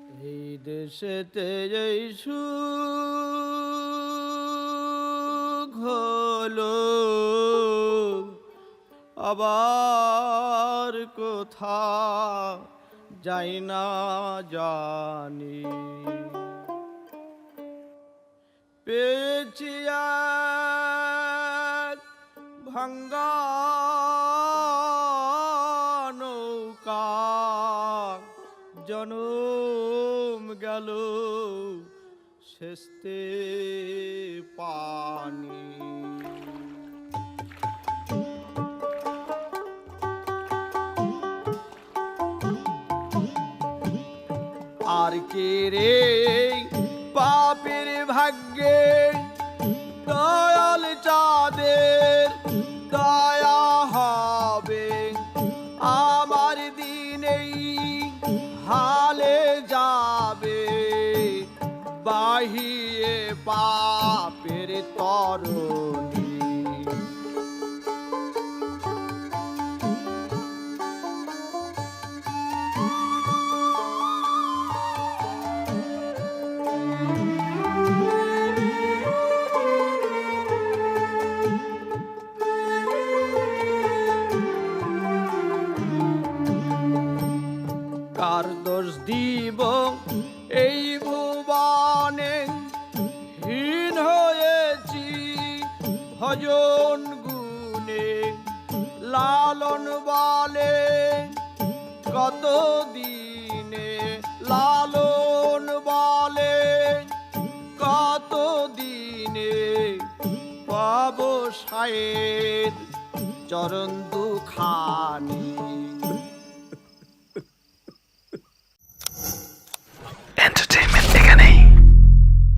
এই দেশেতে এই সুখ হলো আবার কোথা যাই না জানি। এক ভাঙ্গা জনম গেল শেষতে পানি। আর কে রে পাপের ভাগ্যে দয়াল চাঁদের দয়া হবে? আমার দিনেই হালে যাবে বাহিয়ে পাপের তরণী। কার দোষ দিব? এই ভুবনে হীন হয়েছি, ভজন গুণে লালন বলে কত দিনে, লালন বলে কত দিনে পাব সায়ের চরণ দুখানি। Entertainment.